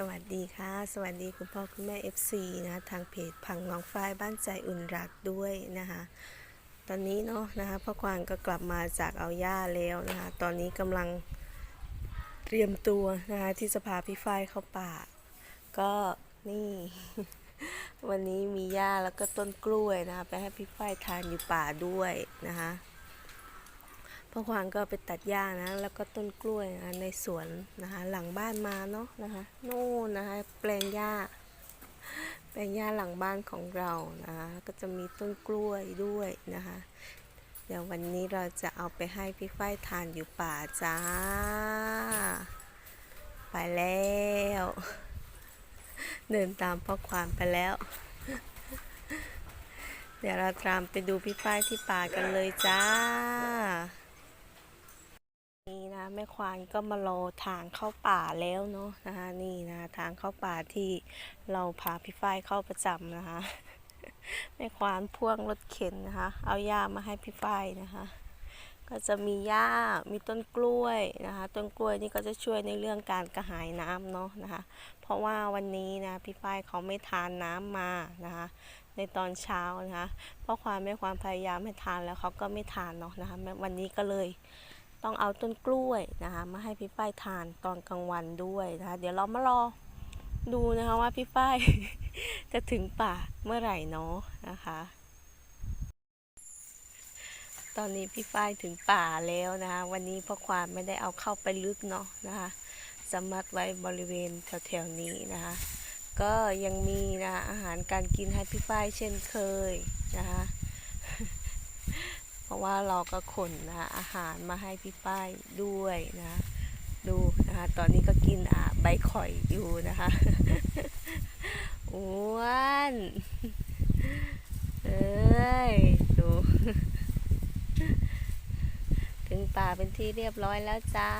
สวัสดีค่ะ สวัสดีคุณพ่อคุณแม่ FC นะคะทางเพจพังน้องฝ้ายบ้านใจอุ่นรักด้วยนะคะตอนนี้เนาะนะคะพ่อควานก็กลับมาจากเอาย่าแล้วนะคะตอนนี้กำลังเตรียมตัวนะคะที่จะพาพี่ฝ้ายเข้าป่า ก็นี่ วันนี้มีหญ้าแล้วก็ต้นกล้วยนะคะไปให้พี่ฝ้ายทานอยู่ป่าด้วยนะคะ พ่อควานก็ไปตัดหญ้านะ แล้วก็ต้นกล้วยนะในสวนนะคะ หลังบ้านมาเนาะนะคะโน่นนะคะ แปลงหญ้า แปลงหญ้าหลังบ้านของเรานะคะก็จะมีต้นกล้วยด้วยนะคะ เดี๋ยววันนี้เราจะเอาไปให้พี่ฝ้ายทานอยู่ป่าจ้า ไปแล้ว เดินตามพ่อควานไปแล้ว เดี๋ยวเราตามไปดูพี่ฝ้ายที่ป่ากันเลยจ้า แม่ควานก็มารอทางเข้าป่าแล้วเนาะนะคะนี่นะทางเข้าป่าที่เราพาพี่ฝ้ายเข้าประจำนะคะแม่ควานพ่วงรถเข็นนะคะ เอาหญ้ามาให้พี่ฝ้ายนะคะ ก็จะมีหญ้ามีต้นกล้วยนะคะ ต้นกล้วยนี่ก็จะช่วยในเรื่องการกระหายน้ำเนาะนะคะ เพราะว่าวันนี้นะพี่ฝ้ายเขาไม่ทานน้ำมานะคะในตอนเช้านะคะเพราะความไม่ความพยายามให้ทานแล้วเขาก็ไม่ทานเนาะนะคะวันนี้ก็เลย ต้องเอาต้นกล้วยนะคะ มาให้พี่ฝ้ายทานตอนกลางวันด้วยนะคะ เดี๋ยวเรามารอดูนะคะว่าพี่ฝ้ายจะถึงป่าเมื่อไหร่เนาะนะคะ ตอนนี้พี่ฝ้ายถึงป่าแล้วนะคะ วันนี้พ่อควานไม่ได้เอาเข้าไปลึกเนาะนะคะจะมัดไว้บริเวณแถวๆนี้นะคะ ก็ยังมีนะอาหารการกินให้พี่ฝ้ายเช่นเคยนะคะ ราะว่าเราก็ขนนะอาหารมาให้พี่ป้ายด้วยนะดูนะคะตอนนี้ก็กินอะใบข่อยอยู่นะคะอ้วนเอ้ยดู ถึงป่าเป็นที่เรียบร้อยแล้วจ้า